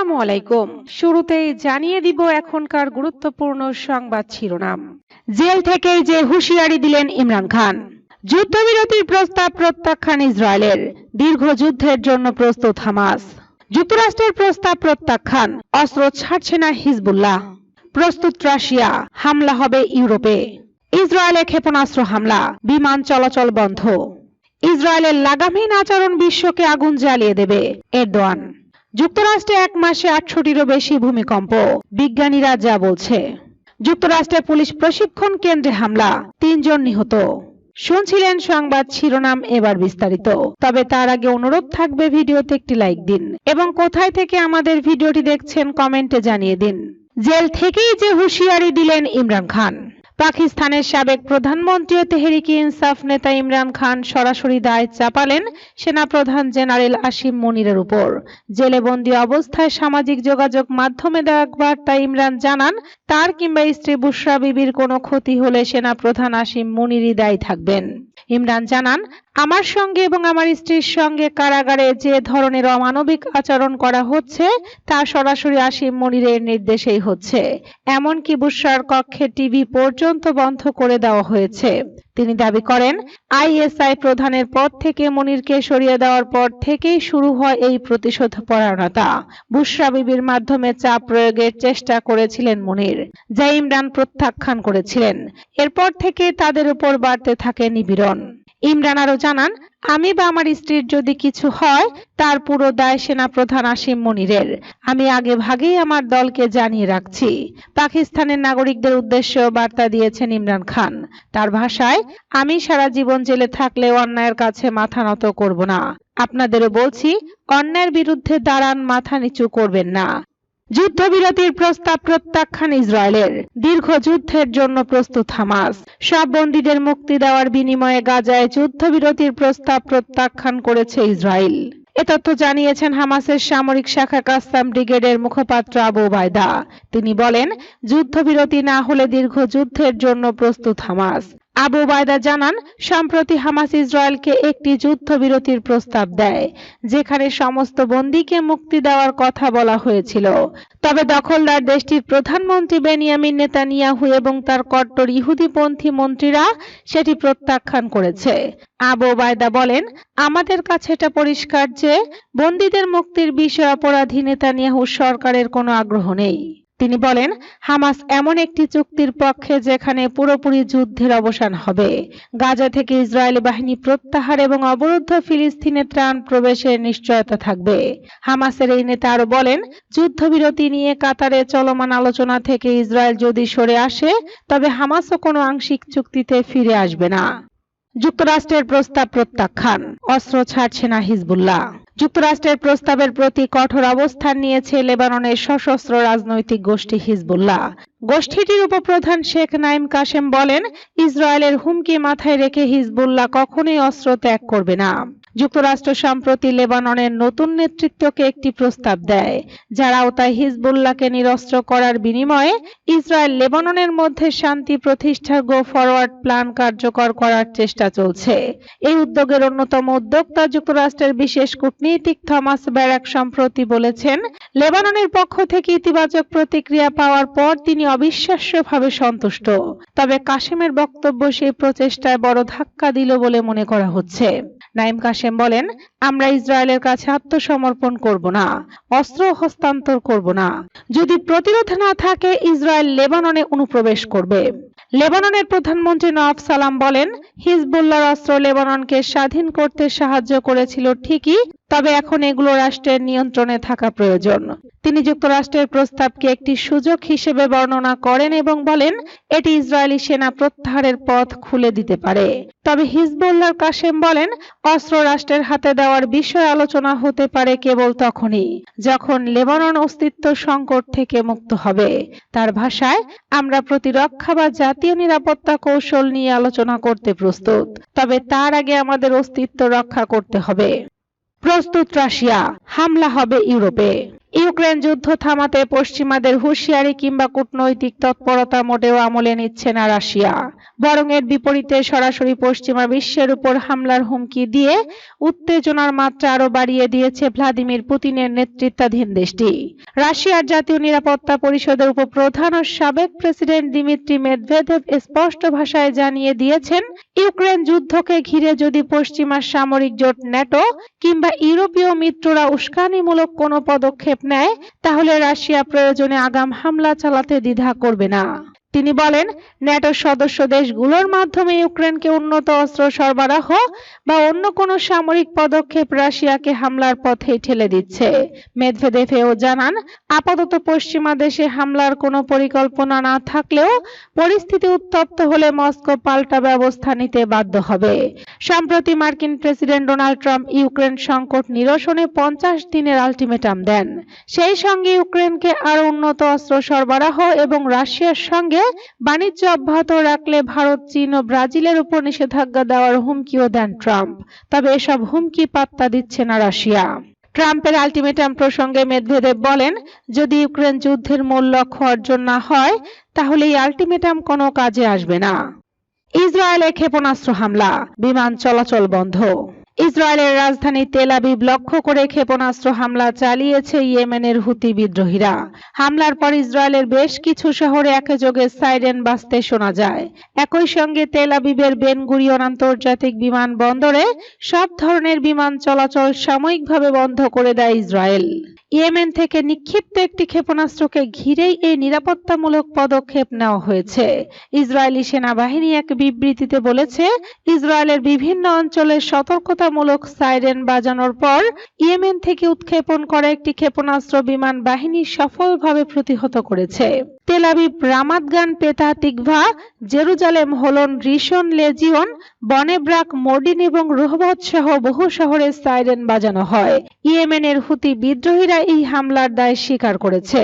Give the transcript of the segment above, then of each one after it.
আসসালামু আলাইকুম। শুরুতেই জানিয়ে দিব এখনকার গুরুত্বপূর্ণ সংবাদ শিরোনাম। জেল থেকেই যে হুঁশিয়ারি দিলেন ইমরান খান। যুদ্ধবিরতির প্রস্তাব প্রত্যাখ্যান ইসরায়েলের। দীর্ঘ যুদ্ধের জন্য প্রস্তুত হামাস। যুক্তরাষ্ট্রের প্রস্তাব প্রত্যাখ্যান। অস্ত্র ছাড়ছে না হিজবুল্লাহ। প্রস্তুত রাশিয়া। হামলা হবে ইউরোপে। ইসরায়েলে ক্ষেপণাস্ত্র হামলা। বিমান চলাচল বন্ধ। ইসরায়েলের লাগামহীন আচরণ বিশ্বকে আগুন জ্বালিয়ে দেবে। এরদোয়ান। যুক্তরাষ্ট্রে এক মাসে আটশোটিরও বেশি ভূমিকম্প। বিজ্ঞানীরা যা বলছে, যুক্তরাষ্ট্রে পুলিশ প্রশিক্ষণ কেন্দ্রে হামলা, তিনজন নিহত। শুনছিলেন সংবাদ শিরোনাম এবার বিস্তারিত। তবে তার আগে অনুরোধ থাকবে ভিডিওতে একটি লাইক দিন এবং কোথায় থেকে আমাদের ভিডিওটি দেখছেন কমেন্টে জানিয়ে দিন। জেল থেকেই যে হুঁশিয়ারি দিলেন ইমরান খান। পাকিস্তানের সাবেক প্রধানমন্ত্রী ও তেহরিকি ইনসাফ নেতা ইমরান খান সরাসরি দায় চাপালেন সেনাপ্রধান জেনারেল আসিম মনিরের উপর। জেলে বন্দী অবস্থায় সামাজিক যোগাযোগ মাধ্যমে দেওয়া এক ইমরান জানান, তার কিংবা স্ত্রী বুশরা বিবির কোনো ক্ষতি হলে সেনাপ্রধান আসিম মনিরই দায়ী থাকবেন। ইমরান জানান, আমার সঙ্গে এবং আমার স্ত্রীর সঙ্গে কারাগারে যে ধরনের অমানবিক আচরণ করা হচ্ছে, তা সরাসরি আসিম মনিরের নির্দেশেই হচ্ছে। এমনকি বুশরার কক্ষে টিভি পর্যন্ত বন্ধ করে দেওয়া হয়েছে। তিনি দাবি করেন, আইএসআই প্রধানের পদ থেকে মনিরকে সরিয়ে দেওয়ার পর থেকেই শুরু হয় এই প্রতিশোধ পরায়ণতা বুশরা বিবির মাধ্যমে চাপ প্রয়োগের চেষ্টা করেছিলেন মনির, যা ইমরান প্রত্যাখ্যান করেছিলেন। এরপর থেকে তাদের উপর বাড়তে থাকে নিপীড়ন ইমরান আরও জানান, আমি বা আমার স্ত্রীর যদি কিছু হয়, তার পুরো দায় সেনাপ্রধান আসিম মনিরের। আমি আগে ভাগেই আমার দলকে জানিয়ে রাখছি। পাকিস্তানের নাগরিকদের উদ্দেশ্যে বার্তা দিয়েছেন ইমরান খান। তার ভাষায়, আমি সারা জীবন জেলে থাকলেও অন্যায়ের কাছে মাথা নত করব না। আপনাদেরও বলছি, অন্যায়ের বিরুদ্ধে দাঁড়ান, মাথা নিচু করবেন না। যুদ্ধবিরতির প্রস্তাব প্রত্যাখ্যান ইসরায়েলের। দীর্ঘ যুদ্ধের জন্য প্রস্তুত হামাস। সব বন্দীদের মুক্তি দেওয়ার বিনিময়ে গাজায় যুদ্ধবিরতির প্রস্তাব প্রত্যাখ্যান করেছে ইসরায়েল। এ তথ্য জানিয়েছেন হামাসের সামরিক শাখা কাস্তাম ব্রিগেডের মুখপাত্র আবু বায়দা তিনি বলেন, যুদ্ধবিরতি না হলে দীর্ঘ যুদ্ধের জন্য প্রস্তুত হামাস। আবু বায়দা জানান, সম্প্রতি হামাস ইসরায়েলকে একটি যুদ্ধবিরতির প্রস্তাব দেয়, যেখানে সমস্ত বন্দীকে মুক্তি দেওয়ার কথা বলা হয়েছিল। তবে দখলদার দেশটির প্রধানমন্ত্রী বেনিয়ামিন নেতানিয়াহু এবং তার কট্টর ইহুদিপন্থী মন্ত্রীরা সেটি প্রত্যাখ্যান করেছে। আবু বায়দা বলেন, আমাদের কাছে এটা পরিষ্কার যে, বন্দীদের মুক্তির বিষয়ে অপরাধী নেতানিয়াহু সরকারের কোনো আগ্রহ নেই। তিনি বলেন, হামাস এমন একটি চুক্তির পক্ষে যেখানে পুরোপুরি যুদ্ধের অবসান হবে। গাজা থেকে ইসরায়েলি বাহিনী প্রত্যাহার এবং অবরুদ্ধ ফিলিস্তিনে ত্রাণ প্রবেশের নিশ্চয়তা থাকবে। হামাসের এই নেতা আরও বলেন, যুদ্ধবিরতি নিয়ে কাতারে চলমান আলোচনা থেকে ইসরায়েল যদি সরে আসে, তবে হামাসও কোনো আংশিক চুক্তিতে ফিরে আসবে না। যুক্তরাষ্ট্রের প্রস্তাব প্রত্যাখ্যান। অস্ত্র ছাড়ছে না হিজবুল্লাহ। যুক্তরাষ্ট্রের প্রস্তাবের প্রতি কঠোর অবস্থান নিয়েছে লেবাননের সশস্ত্র রাজনৈতিক গোষ্ঠী হিজবুল্লাহ। গোষ্ঠীটির উপপ্রধান শেখ নাইম কাশেম বলেন, ইসরায়েলের হুমকি মাথায় রেখে হিজবুল্লাহ কখনোই অস্ত্র ত্যাগ করবে না। যুক্তরাষ্ট্র সম্প্রতি লেবাননের নতুন নেতৃত্বকে একটি প্রস্তাব দেয় যার আওতায় হিজবুল্লাহকে নিরস্ত্র করার বিনিময়ে ইসরায়েল লেবাননের মধ্যে শান্তি প্রতিষ্ঠার গো ফরওয়ার্ড প্ল্যান কার্যকর করার চেষ্টা চলছে। এই উদ্যোগের অন্যতম উদ্যোক্তা যুক্তরাষ্ট্রের বিশেষ কূটনীতিক থমাস ব্যারাক সম্প্রতি বলেছেন, লেবাননের পক্ষ থেকে ইতিবাচক প্রতিক্রিয়া পাওয়ার পর তিনি অবিশ্বাস্যভাবে সন্তুষ্ট। তবে কাশেমের বক্তব্য সেই প্রচেষ্টায় বড় ধাক্কা দিল বলে মনে করা হচ্ছে। নাইম কাশেম বলেন, আমরা ইসরায়েলের কাছে আত্মসমর্পণ করব না, অস্ত্র হস্তান্তর করব না। যদি প্রতিরোধ না থাকে, ইসরায়েল লেবাননে অনুপ্রবেশ করবে। লেবাননের প্রধানমন্ত্রী নওয়াব সালাম বলেন, হিজবুল্লাহর অস্ত্র লেবাননকে স্বাধীন করতে সাহায্য করেছিল ঠিকই তবে এখন এগুলো রাষ্ট্রের নিয়ন্ত্রণে থাকা প্রয়োজন। তিনি যুক্তরাষ্ট্রের প্রস্তাবকে একটি সুযোগ হিসেবে বর্ণনা করেন এবং বলেন, এটি ইসরায়েলি সেনা প্রত্যাহারের পথ খুলে দিতে পারে। তবে হিজবুল্লাহর কাশেম বলেন, অস্ত্র রাষ্ট্রের হাতে দেওয়ার বিষয় আলোচনা হতে পারে কেবল তখনই, যখন লেবানন অস্তিত্ব সংকট থেকে মুক্ত হবে। তার ভাষায়, আমরা প্রতিরক্ষা বা জাতীয় নিরাপত্তা কৌশল নিয়ে আলোচনা করতে প্রস্তুত, তবে তার আগে আমাদের অস্তিত্ব রক্ষা করতে হবে। প্রস্তুত রাশিয়া হামলা হবে ইউরোপে। ইউক্রেন যুদ্ধ থামাতে পশ্চিমাদের হুঁশিয়ারি কিংবা কূটনৈতিক তৎপরতা মোটেও আমলে নিচ্ছে না রাশিয়া। বরং এর বিপরীতে সরাসরি পশ্চিমা বিশ্বের উপর হামলার হুমকি দিয়ে উত্তেজনার মাত্রা আরও বাড়িয়ে দিয়েছে ভ্লাদিমির পুতিনের নেতৃত্বাধীন দেশটি। রাশিয়ার জাতীয় নিরাপত্তা পরিষদের উপপ্রধান ও সাবেক প্রেসিডেন্ট দিমিত্রি মেদভেদেভ স্পষ্ট ভাষায় জানিয়ে দিয়েছেন, ইউক্রেন যুদ্ধকে ঘিরে যদি পশ্চিমা সামরিক জোট ন্যাটো কিংবা ইউরোপীয় মিত্ররা উস্কানিমূলক কোনো পদক্ষেপ নেয় তাহলে রাশিয়া প্রয়োজনে আগাম হামলা চালাতে দ্বিধা করবে না। তিনি বলেন ন্যাটোর সদস্য দেশগুলোর মাধ্যমে ইউক্রেনকে উন্নত অস্ত্র সরবরাহ বা অন্য কোনো সামরিক পদক্ষেপ রাশিয়াকে হামলার পথেই ঠেলে দিচ্ছে। মেদভেদেভ এও জানান, আপাতত পশ্চিমা দেশে হামলার কোনো পরিকল্পনা না থাকলেও পরিস্থিতি উত্তপ্ত হলে মস্কো পাল্টা ব্যবস্থা নিতে বাধ্য হবে। সম্প্রতি মার্কিন প্রেসিডেন্ট ডোনাল্ড ট্রাম্প ইউক্রেন সংকট নিরসনে পঞ্চাশ দিনের আলটিমেটাম দেন। সেই সঙ্গে ইউক্রেনকে আরও উন্নত অস্ত্র সরবরাহ এবং রাশিয়ার সঙ্গে বাণিজ্য অব্যাহত রাখলে ভারত, চীন ও ব্রাজিলের উপর নিষেধাজ্ঞা দেওয়ার হুমকিও দেন ট্রাম্প। তবে এসব হুমকি পাত্তা দিচ্ছে না রাশিয়া। ট্রাম্পের আলটিমেটাম প্রসঙ্গে মেদভেদেব বলেন, যদি ইউক্রেন যুদ্ধের মূল লক্ষ্য অর্জন না হয়, তাহলে এই আলটিমেটাম কোনো কাজে আসবে না। ইসরায়েলে ক্ষেপণাস্ত্র হামলা, বিমান চলাচল বন্ধ। ইসরায়েলের রাজধানী তেল আবিব লক্ষ্য করে ক্ষেপণাস্ত্র হামলা চালিয়েছে ইয়েমেনের হুতি বিদ্রোহীরা। হামলার পর ইসরায়েলের বেশ কিছু শহরে একযোগে সাইরেন বাজতে শোনা যায়। একই সঙ্গে তেল আবিবের বেন গুরিয়ন আন্তর্জাতিক বিমানবন্দরে সব ধরনের বিমান চলাচল সাময়িকভাবে বন্ধ করে দেয় ইসরায়েল। ইয়েমেন থেকে নিক্ষিপ্ত একটি ক্ষেপণাস্ত্রকে ঘিরেই এই নিরাপত্তামূলক পদক্ষেপ নেওয়া হয়েছে। ইসরায়েলি সেনাবাহিনী এক বিবৃতিতে বলেছে, ইসরায়েলের বিভিন্ন অঞ্চলে সতর্কতামূলক সাইরেন বাজানোর পর ইয়েমেন থেকে উৎক্ষেপণ করা একটি ক্ষেপণাস্ত্র বিমান বাহিনী সফলভাবে প্রতিহত করেছে। Tel Aviv Ramat Gan Petah Tikva Jerusalem Holon Rishon LeZion, Bnei Brak Modiin এবং রোহবত সহ বহু শহরে সাইরেন বাজানো হয়। ইয়েমেনের হুতি বিদ্রোহীরা এই হামলার দায় স্বীকার করেছে।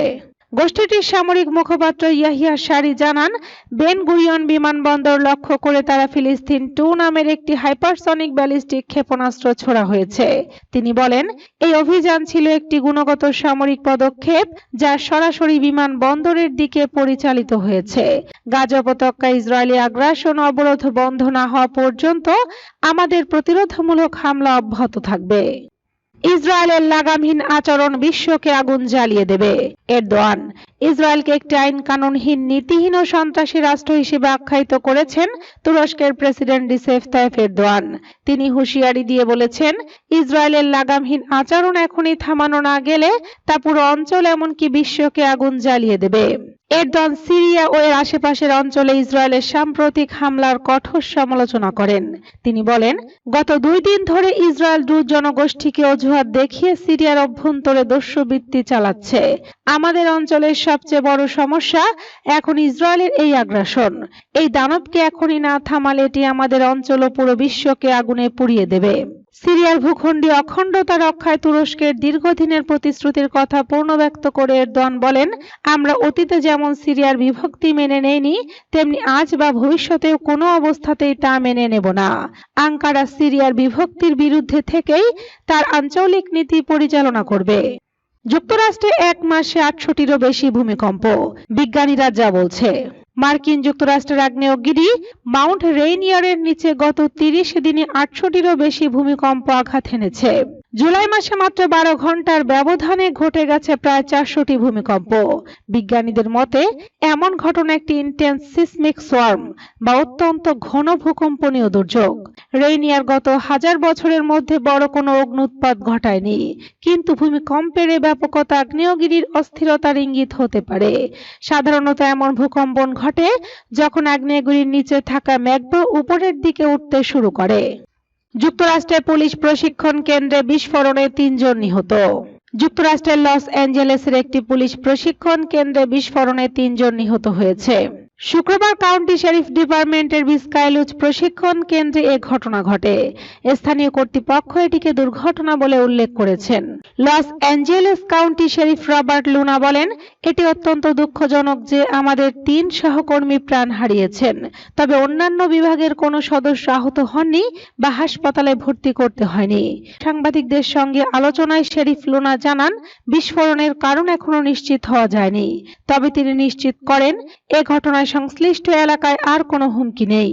গোষ্ঠীটির সামরিক মুখপাত্র ইয়াহিয়া সারি জানান, বেন গুরিয়ন বিমানবন্দর লক্ষ্য করে তারা ফিলিস্তিন টু নামের একটি হাইপারসনিক ব্যালিস্টিক ক্ষেপণাস্ত্র ছোড়া হয়েছে। তিনি বলেন, এই অভিযান ছিল একটি গুণগত সামরিক পদক্ষেপ যা সরাসরি বিমান বন্দরের দিকে পরিচালিত হয়েছে। গাজা উপত্যকা ইসরায়েলি আগ্রাসন অবরোধ বন্ধ না হওয়া পর্যন্ত আমাদের প্রতিরোধমূলক হামলা অব্যাহত থাকবে। ইসরায়েলের লাগামহীন আচরণ বিশ্বকে আগুন জ্বালিয়ে দেবে। এরদোয়ান, ইসরায়েলকে একটি আইন কানুনহীন নীতিহীন ও সন্ত্রাসী রাষ্ট্র হিসেবে আখ্যায়িত করেছেন তুরস্কের প্রেসিডেন্ট রিসেফ তাইফ এরদোয়ান। তিনি হুঁশিয়ারি দিয়ে বলেছেন ইসরায়েলের লাগামহীন আচরণ এখনই থামানো না গেলে তা পুরো অঞ্চল এমনকি বিশ্বকে আগুন জ্বালিয়ে দেবে। এরদন সিরিয়া ও এর আশেপাশের অঞ্চলে ইসরায়েলের সাম্প্রতিক হামলার কঠোর সমালোচনা করেন। তিনি বলেন, গত দুই দিন ধরে ইসরায়েল দ্রুত জনগোষ্ঠীকে অজুহাত দেখিয়ে সিরিয়ার অভ্যন্তরে দস্যুবৃত্তি চালাচ্ছে। আমাদের অঞ্চলের সবচেয়ে বড় সমস্যা এখন ইসরায়েলের এই আগ্রাসন। এই দানবকে এখনই না থামালে এটি আমাদের অঞ্চল ও পুরো বিশ্বকে আগুনে পুড়িয়ে দেবে। সিরিয়ার ভূখণ্ডীয় অখণ্ডতা রক্ষায় তুরস্কের দীর্ঘদিনের প্রতিশ্রুতির কথা পূর্ণব্যক্ত করে এরদোয়ান বলেন, আমরা অতীতে যেমন সিরিয়ার বিভক্তি মেনে নেইনি, তেমনি আজ বা ভবিষ্যতেও কোনো অবস্থাতেই তা মেনে নেব না। আঙ্কারা সিরিয়ার বিভক্তির বিরুদ্ধে থেকেই তার আঞ্চলিক নীতি পরিচালনা করবে। যুক্তরাষ্ট্রে এক মাসে আটশোটিরও বেশি ভূমিকম্প। বিজ্ঞানীরা যা বলছে। মার্কিন যুক্তরাষ্ট্রের আগ্নেয়গিরি মাউন্ট রেইনিয়ারের নিচে গত তিরিশ দিনে আটশোটিরও বেশি ভূমিকম্প আঘাত এনেছে। জুলাই মাসে মাত্র বারো ঘণ্টার ব্যবধানে ঘটে গেছে প্রায় চারশোটি ভূমিকম্প। বিজ্ঞানীদের মতে, এমন ঘটনা একটি ইন্টেন্স সিসমিক সোয়ার্ম বা অত্যন্ত ঘন ভূকম্পনীয় দুর্যোগ। রেইনিয়ার গত হাজার বছরের মধ্যে বড় কোনো অগ্নুৎপাত ঘটায়নি, কিন্তু ভূমিকম্পের এ ব্যাপকতা আগ্নেয়গিরির অস্থিরতার ইঙ্গিত হতে পারে। সাধারণত এমন ভূকম্পন ঘটে যখন আগ্নেয়গিরির নিচে থাকা ম্যাগমা উপরের দিকে উঠতে শুরু করে। যুক্তরাষ্ট্রের পুলিশ প্রশিক্ষণ কেন্দ্রে বিস্ফোরণে তিনজন নিহত। যুক্তরাষ্ট্রের লস অ্যাঞ্জেলেসের একটি পুলিশ প্রশিক্ষণ কেন্দ্রে বিস্ফোরণে তিনজন নিহত হয়েছে। শুক্রবার কাউন্টি শেরিফ ডিপার্টমেন্টের বিস্কাইলুজ প্রশিক্ষণ কেন্দ্রে এ ঘটনা ঘটে। স্থানীয় কর্তৃপক্ষ এটিকে দুর্ঘটনা বলে উল্লেখ করেছেন। Los Angeles County sheriff Robert Luna বলেন, এটি অত্যন্ত দুঃখজনক যে আমাদের তিন সহকর্মী প্রাণ হারিয়েছেন। তবে অন্যান্য বিভাগের কোনো সদস্য আহত হননি বা হাসপাতালে ভর্তি করতে হয়নি। সাংবাদিকদের সঙ্গে আলোচনায় শেরিফ লুনা জানান, বিস্ফোরণের কারণ এখনও নিশ্চিত হওয়া যায়নি। তবে তিনি নিশ্চিত করেন, এ ঘটনায় সংশ্লিষ্ট এলাকায় আর কোনো হুমকি নেই।